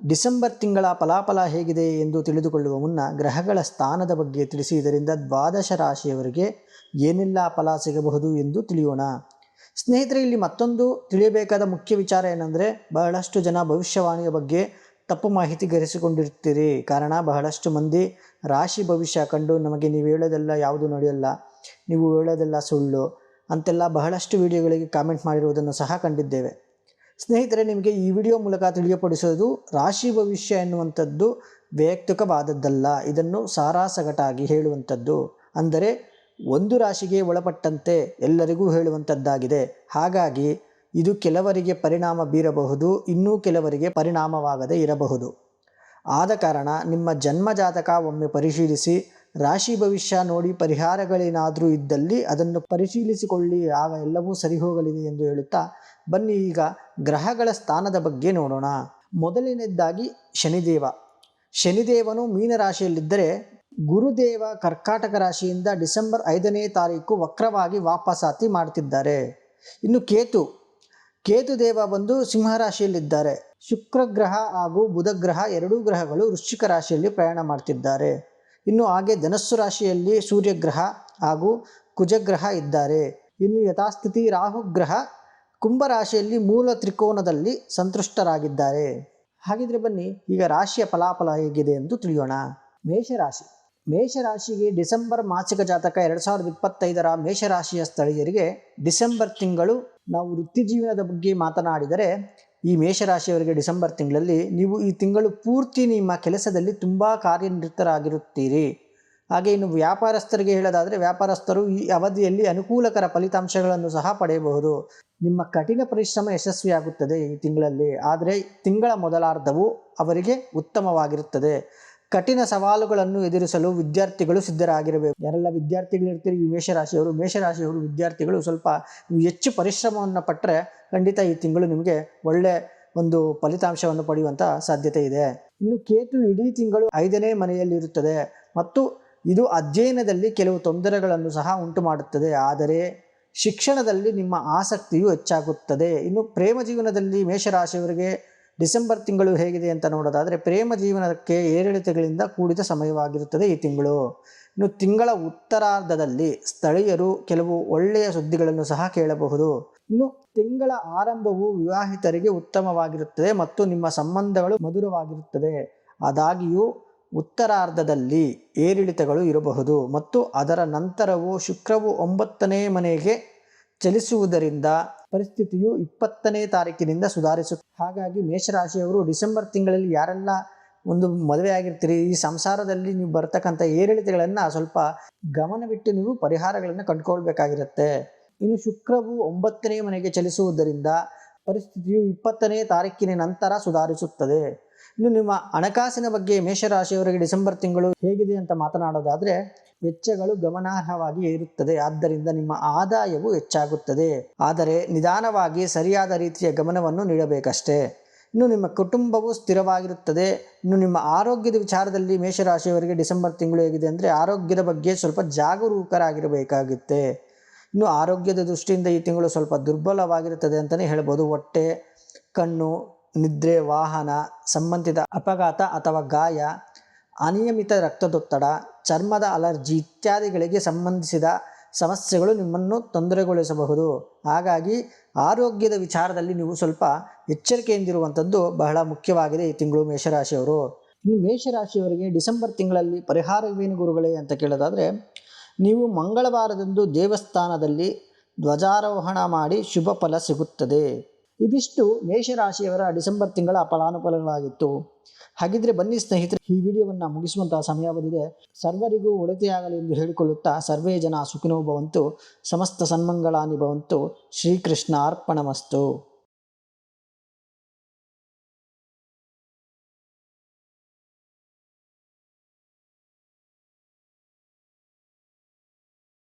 December ತಿಂಗಳ ಫಲಾಫಲ ಹೇಗಿದೆ ಎಂದು ತಿಳಿದುಕೊಳ್ಳುವ ಮುನ್ನ ಗ್ರಹಗಳ ಸ್ಥಾನದ ಬಗ್ಗೆ ತಿಳಿಸಿ ಇದರಿಂದ ದ್ವಾದಶ ರಾಶಿಯವರಿಗೆ ಏನೆಲ್ಲ ಫಲ ಸಿಗಬಹುದು ಎಂದು ತಿಳಿಯೋಣ. ಸ್ನೇಹಿತರೆ, ಇಲ್ಲಿ ಮತ್ತೊಂದು ತಿಳಿಯಬೇಕಾದ ಮುಖ್ಯ ವಿಚಾರ ಏನಂದರೆ, ಬಹಳಷ್ಟು ಜನ ಭವಿಷ್ಯವಾಣಿಯ ಬಗ್ಗೆ ತಪ್ಪು ಮಾಹಿತಿ ಗರಿಸಿಕೊಂಡಿರ್ತೀರಿ ಕಾರಣ, ಬಹಳಷ್ಟು ಮಂದಿ ರಾಶಿ ಭವಿಷ್ಯ ಕಂಡು ನಮಗೆ ನೀವು ಹೇಳೋದೆಲ್ಲ ಯಾವುದು ನಡೆಯಲ್ಲ, ನೀವು ಹೇಳೋದೆಲ್ಲ ಸುಳ್ಳು. ಅಂತೆಲ್ಲ ಬಹಳಷ್ಟು ವಿಡಿಯೋಗಳಿಗೆ ಕಾಮೆಂಟ್ ಮಾಡಿರುವುದನ್ನು ಸಹ ಕಂಡಿದ್ದೇವೆ. ಸ್ನೇಹಿತರೆ, ನಿಮಗೆ ಈ ವಿಡಿಯೋ ಮೂಲಕ ತಿಳಿಯಪಡಿಸೋದು ರಾಶಿ ಭವಿಷ್ಯ ಎನ್ನುವಂಥದ್ದು ವೈಯಕ್ತಿಕವಾದದ್ದಲ್ಲ. ಇದನ್ನು ಸಾರಾಸಗಟಾಗಿ ಹೇಳುವಂಥದ್ದು. ಅಂದರೆ, ಒಂದು ರಾಶಿಗೆ ಒಳಪಟ್ಟಂತೆ ಎಲ್ಲರಿಗೂ ಹೇಳುವಂಥದ್ದಾಗಿದೆ. ಹಾಗಾಗಿ, ಇದು ಕೆಲವರಿಗೆ ಪರಿಣಾಮ ಬೀರಬಹುದು, ಇನ್ನೂ ಕೆಲವರಿಗೆ ಪರಿಣಾಮವಾಗದೇ ಇರಬಹುದು. ಆದ ಕಾರಣ, ನಿಮ್ಮ ಜನ್ಮ ಒಮ್ಮೆ ಪರಿಶೀಲಿಸಿ ರಾಶಿ ಭವಿಷ್ಯ ನೋಡಿ ಪರಿಹಾರಗಳೇನಾದರೂ ಇದ್ದಲ್ಲಿ ಅದನ್ನು ಪರಿಶೀಲಿಸಿಕೊಳ್ಳಿ, ಆಗ ಎಲ್ಲವೂ ಸರಿ ಹೋಗಲಿದೆ ಎಂದು ಹೇಳುತ್ತಾ, ಬನ್ನಿ ಈಗ ಗ್ರಹಗಳ ಸ್ಥಾನದ ಬಗ್ಗೆ ನೋಡೋಣ. ಮೊದಲನೇದಾಗಿ ಶನಿದೇವ. ಶನಿದೇವನು ಮೀನರಾಶಿಯಲ್ಲಿದ್ದರೆ ಗುರುದೇವ ಕರ್ಕಾಟಕ ರಾಶಿಯಿಂದ ಡಿಸೆಂಬರ್ ಐದನೇ ತಾರೀಕು ವಕ್ರವಾಗಿ ವಾಪಸಾತಿ ಮಾಡ್ತಿದ್ದಾರೆ. ಇನ್ನು ಕೇತು. ಕೇತು ದೇವ ಬಂದು ಸಿಂಹರಾಶಿಯಲ್ಲಿದ್ದಾರೆ ಶುಕ್ರ ಗ್ರಹ ಹಾಗೂ ಬುಧ ಗ್ರಹ ಎರಡೂ ಗ್ರಹಗಳು ವೃಶ್ಚಿಕ ರಾಶಿಯಲ್ಲಿ ಪ್ರಯಾಣ ಮಾಡ್ತಿದ್ದಾರೆ. ಇನ್ನು ಹಾಗೆ ಧನಸ್ಸು ರಾಶಿಯಲ್ಲಿ ಸೂರ್ಯಗ್ರಹ ಹಾಗೂ ಕುಜಗ್ರಹ ಇದ್ದಾರೆ. ಇನ್ನು ಯಥಾಸ್ಥಿತಿ ರಾಹುಗ್ರಹ ಕುಂಭರಾಶಿಯಲ್ಲಿ ಮೂಲ ತ್ರಿಕೋನದಲ್ಲಿ ಸಂತುಷ್ಟರಾಗಿದ್ದಾರೆ. ಹಾಗಿದ್ರೆ ಬನ್ನಿ, ಈಗ ರಾಶಿಯ ಫಲಾಫಲ ಹೇಗಿದೆ ಎಂದು ತಿಳಿಯೋಣ. ಮೇಷರಾಶಿ. ಮೇಷರಾಶಿಗೆ ಡಿಸೆಂಬರ್ ಮಾಸಿಕ ಜಾತಕ ಎರಡು ಸಾವಿರದ ಇಪ್ಪತ್ತೈದರ ಮೇಷರಾಶಿಯ ಸ್ಥಳೀಯರಿಗೆ ಡಿಸೆಂಬರ್ ತಿಂಗಳು ನಾವು ವೃತ್ತಿ ಜೀವನದ ಬಗ್ಗೆ ಮಾತನಾಡಿದರೆ ಈ ಮೇಷರಾಶಿಯವರಿಗೆ ಡಿಸೆಂಬರ್ ತಿಂಗಳಲ್ಲಿ ನೀವು ಈ ತಿಂಗಳು ಪೂರ್ತಿ ನಿಮ್ಮ ಕೆಲಸದಲ್ಲಿ ತುಂಬ ಕಾರ್ಯನಿರತರಾಗಿರುತ್ತೀರಿ. ಹಾಗೆ ಇನ್ನು ವ್ಯಾಪಾರಸ್ಥರಿಗೆ ಹೇಳೋದಾದರೆ ವ್ಯಾಪಾರಸ್ಥರು ಈ ಅವಧಿಯಲ್ಲಿ ಅನುಕೂಲಕರ ಫಲಿತಾಂಶಗಳನ್ನು ಸಹ ಪಡೆಯಬಹುದು. ನಿಮ್ಮ ಕಠಿಣ ಪರಿಶ್ರಮ ಯಶಸ್ವಿಯಾಗುತ್ತದೆ ಈ ತಿಂಗಳಲ್ಲಿ. ಆದರೆ ತಿಂಗಳ ಮೊದಲಾರ್ಧವು ಅವರಿಗೆ ಉತ್ತಮವಾಗಿರುತ್ತದೆ. ಕಠಿಣ ಸವಾಲುಗಳನ್ನು ಎದುರಿಸಲು ವಿದ್ಯಾರ್ಥಿಗಳು ಸಿದ್ಧರಾಗಿರಬೇಕು. ಯಾರೆಲ್ಲ ವಿದ್ಯಾರ್ಥಿಗಳು ಇರ್ತೀರಿ? ಈ ಮೇಷರಾಶಿಯವರು. ಮೇಷರಾಶಿಯವರು ವಿದ್ಯಾರ್ಥಿಗಳು ಸ್ವಲ್ಪ ಹೆಚ್ಚು ಪರಿಶ್ರಮವನ್ನು ಪಟ್ಟರೆ ಖಂಡಿತ ಈ ತಿಂಗಳು ನಿಮಗೆ ಒಳ್ಳೆ ಒಂದು ಫಲಿತಾಂಶವನ್ನು ಪಡೆಯುವಂಥ ಸಾಧ್ಯತೆ ಇದೆ. ಇನ್ನು ಕೇತು ಇಡೀ ತಿಂಗಳು ಐದನೇ ಮನೆಯಲ್ಲಿರುತ್ತದೆ. ಮತ್ತು ಇದು ಅಧ್ಯಯನದಲ್ಲಿ ಕೆಲವು ತೊಂದರೆಗಳನ್ನು ಸಹ ಉಂಟು ಮಾಡುತ್ತದೆ. ಆದರೆ ಶಿಕ್ಷಣದಲ್ಲಿ ನಿಮ್ಮ ಆಸಕ್ತಿಯು ಹೆಚ್ಚಾಗುತ್ತದೆ. ಇನ್ನು ಪ್ರೇಮ ಜೀವನದಲ್ಲಿ ಮೇಷರಾಶಿಯವರಿಗೆ ಡಿಸೆಂಬರ್ ತಿಂಗಳು ಹೇಗಿದೆ ಅಂತ ನೋಡೋದಾದರೆ ಪ್ರೇಮ ಜೀವನಕ್ಕೆ ಏರಿಳಿತಗಳಿಂದ ಕೂಡಿದ ಸಮಯವಾಗಿರುತ್ತದೆ ಈ ತಿಂಗಳು. ಇನ್ನು ತಿಂಗಳ ಉತ್ತರಾರ್ಧದಲ್ಲಿ ಸ್ಥಳೀಯರು ಕೆಲವು ಒಳ್ಳೆಯ ಸುದ್ದಿಗಳನ್ನು ಸಹ ಕೇಳಬಹುದು. ಇನ್ನು ತಿಂಗಳ ಆರಂಭವು ವಿವಾಹಿತರಿಗೆ ಉತ್ತಮವಾಗಿರುತ್ತದೆ ಮತ್ತು ನಿಮ್ಮ ಸಂಬಂಧಗಳು ಮಧುರವಾಗಿರುತ್ತದೆ. ಆದಾಗಿಯೂ ಉತ್ತರಾರ್ಧದಲ್ಲಿ ಏರಿಳಿತಗಳು ಇರಬಹುದು ಮತ್ತು ಅದರ ನಂತರವು ಶುಕ್ರವು ಒಂಬತ್ತನೇ ಮನೆಗೆ ಚಲಿಸುವುದರಿಂದ ಪರಿಸ್ಥಿತಿಯು ಇಪ್ಪತ್ತನೇ ತಾರೀಕಿನಿಂದ ಸುಧಾರಿಸುತ್ತೆ. ಹಾಗಾಗಿ ಮೇಷರಾಶಿಯವರು ಡಿಸೆಂಬರ್ ತಿಂಗಳಲ್ಲಿ ಯಾರೆಲ್ಲ ಒಂದು ಮದುವೆ ಆಗಿರ್ತೀರಿ, ಈ ಸಂಸಾರದಲ್ಲಿ ನೀವು ಬರ್ತಕ್ಕಂಥ ಏರಿಳಿತಗಳನ್ನು ಸ್ವಲ್ಪ ಗಮನವಿಟ್ಟು ನೀವು ಪರಿಹಾರಗಳನ್ನು ಕಂಡುಕೊಳ್ಬೇಕಾಗಿರುತ್ತೆ. ಇನ್ನು ಶುಕ್ರವು ಒಂಬತ್ತನೇ ಮನೆಗೆ ಚಲಿಸುವುದರಿಂದ ಪರಿಸ್ಥಿತಿಯು ಇಪ್ಪತ್ತನೇ ತಾರೀಕಿನ ನಂತರ ಸುಧಾರಿಸುತ್ತದೆ. ಇನ್ನು ನಿಮ್ಮ ಹಣಕಾಸಿನ ಬಗ್ಗೆ ಮೇಷರಾಶಿಯವರಿಗೆ ಡಿಸೆಂಬರ್ ತಿಂಗಳು ಹೇಗಿದೆ ಅಂತ ಮಾತನಾಡೋದಾದರೆ ವೆಚ್ಚಗಳು ಗಮನಾರ್ಹವಾಗಿ ಏರುತ್ತದೆ. ಆದ್ದರಿಂದ ನಿಮ್ಮ ಆದಾಯವು ಹೆಚ್ಚಾಗುತ್ತದೆ. ಆದರೆ ನಿಧಾನವಾಗಿ ಸರಿಯಾದ ರೀತಿಯ ಗಮನವನ್ನು ನೀಡಬೇಕಷ್ಟೇ. ಇನ್ನು ನಿಮ್ಮ ಕುಟುಂಬವು ಸ್ಥಿರವಾಗಿರುತ್ತದೆ. ಇನ್ನು ನಿಮ್ಮ ಆರೋಗ್ಯದ ವಿಚಾರದಲ್ಲಿ ಮೇಷರಾಶಿಯವರಿಗೆ ಡಿಸೆಂಬರ್ ತಿಂಗಳು ಹೇಗಿದೆ ಅಂದರೆ ಆರೋಗ್ಯದ ಬಗ್ಗೆ ಸ್ವಲ್ಪ ಜಾಗರೂಕರಾಗಿರಬೇಕಾಗುತ್ತೆ. ಇನ್ನು ಆರೋಗ್ಯದ ದೃಷ್ಟಿಯಿಂದ ಈ ತಿಂಗಳು ಸ್ವಲ್ಪ ದುರ್ಬಲವಾಗಿರುತ್ತದೆ ಅಂತಲೇ ಹೇಳ್ಬೋದು. ಹೊಟ್ಟೆ, ಕಣ್ಣು, ನಿದ್ರೆ, ವಾಹನ, ಸಂಬಂಧಿತ ಅಪಘಾತ ಅಥವಾ ಗಾಯ ಅನಿಯಮಿತ ರಕ್ತದೊತ್ತಡ, ಚರ್ಮದ ಅಲರ್ಜಿ ಇತ್ಯಾದಿಗಳಿಗೆ ಸಂಬಂಧಿಸಿದ ಸಮಸ್ಯೆಗಳು ನಿಮ್ಮನ್ನು ತೊಂದರೆಗೊಳಿಸಬಹುದು. ಹಾಗಾಗಿ ಆರೋಗ್ಯದ ವಿಚಾರದಲ್ಲಿ ನೀವು ಸ್ವಲ್ಪ ಎಚ್ಚರಿಕೆಯಿಂದಿರುವಂಥದ್ದು ಬಹಳ ಮುಖ್ಯವಾಗಿದೆ ಈ ತಿಂಗಳು ಮೇಷರಾಶಿಯವರು. ಇನ್ನು ಮೇಷರಾಶಿಯವರಿಗೆ ಡಿಸೆಂಬರ್ ತಿಂಗಳಲ್ಲಿ ಪರಿಹಾರವೇನು ಗುರುಗಳೇ ಅಂತ ಕೇಳೋದಾದರೆ, ನೀವು ಮಂಗಳವಾರದಂದು ದೇವಸ್ಥಾನದಲ್ಲಿ ಧ್ವಜಾರೋಹಣ ಮಾಡಿ ಶುಭ ಫಲ ಸಿಗುತ್ತದೆ. ಇದಿಷ್ಟು ಮೇಷರಾಶಿಯವರ ಡಿಸೆಂಬರ್ ತಿಂಗಳ ಫಲಾನುಫಲಗಳಾಗಿತ್ತು ಹಾಗಿದ್ರೆ ಬನ್ನಿ ಸ್ನೇಹಿತರೆ, ಈ ವಿಡಿಯೋವನ್ನು ಮುಗಿಸುವಂತಹ ಸಮಯ ಬಂದಿದೆ. ಸರ್ವರಿಗೂ ಒಳಿತೆಯಾಗಲಿ ಎಂದು ಹೇಳಿಕೊಳ್ಳುತ್ತಾ ಸರ್ವೇ ಜನ ಸುಖಿನೋ ಭವಂತು, ಸಮಸ್ತ ಸನ್ಮಂಗಳಾನಿ ಭವಂತು ಶ್ರೀಕೃಷ್ಣ ಅರ್ಪಣಮಸ್ತು